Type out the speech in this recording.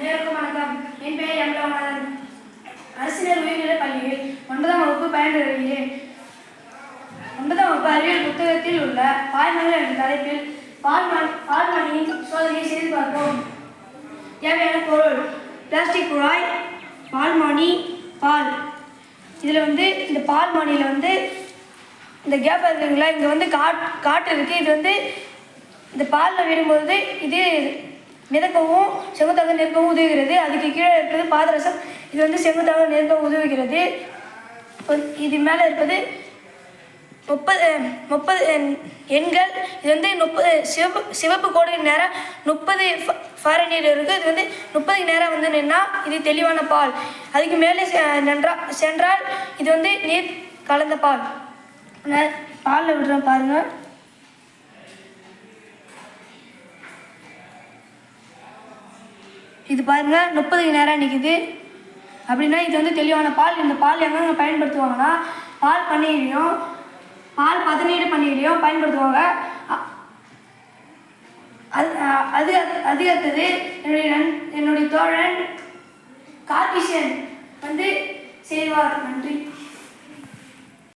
அனைவருக்கும் வணக்கம். என் பெயர் எம்லவநாதன் அரசினர் உயர்நிலைப் பள்ளியில் ஒன்பதாம் வகுப்பு பயின்று வருகிறேன் ஒன்பதாம் வகுப்பு அறிவியல் புத்தகத்தில் உள்ள பால்மணிகள் என்ற தலைப்பில் பால்மண் பால்மணியின் சோதனையை செய்து பார்ப்போம். தேவையான பொருள் பிளாஸ்டிக் குழாய் பால்மானி பால். இதில் வந்து இந்த பால்மணியில் வந்து இந்த கேப் இருக்குங்களா இங்கே வந்து காட் காற்று இருக்குது இது வந்து இந்த பாலில் விடும்போது இது மிதக்கவும் செங்குத்தாக நிற்கவும் உதவுகிறது. அதுக்கு கீழே இருப்பது பாதரசம். இது வந்து செங்குத்தாக நிற்க உதவுகிறது. இது மேலே இருப்பது முப்பது முப்பது எண்கள். இது வந்து முப்பது சிவப்பு சிவப்பு கோடுக்கு நேரம் முப்பது ஃபாரினியர் இருக்குது இது வந்து முப்பதுக்கு நேரம் வந்து நின்னா இது தெளிவான பால். அதுக்கு மேலே செ- நின்றா சென்றால் இது வந்து நீர் கலந்த பால். பாலில் விடுறேன் பாருங்கள் இது பாருங்க முப்பதுக்கு நேரம் நிற்கிது அப்படின்னா இது வந்து தெளிவான பால். இந்த பால் எங்கே பயன்படுத்துவாங்கன்னா பால் பண்ணையிலையும் பால் பதனீடு பண்ணையிலையும் பயன்படுத்துவாங்க. அ- அது அது அது அடுத்தது என்னுடைய நன் என்னுடைய தோழன் கார்கிஷன் வந்து செய்வார். நன்றி.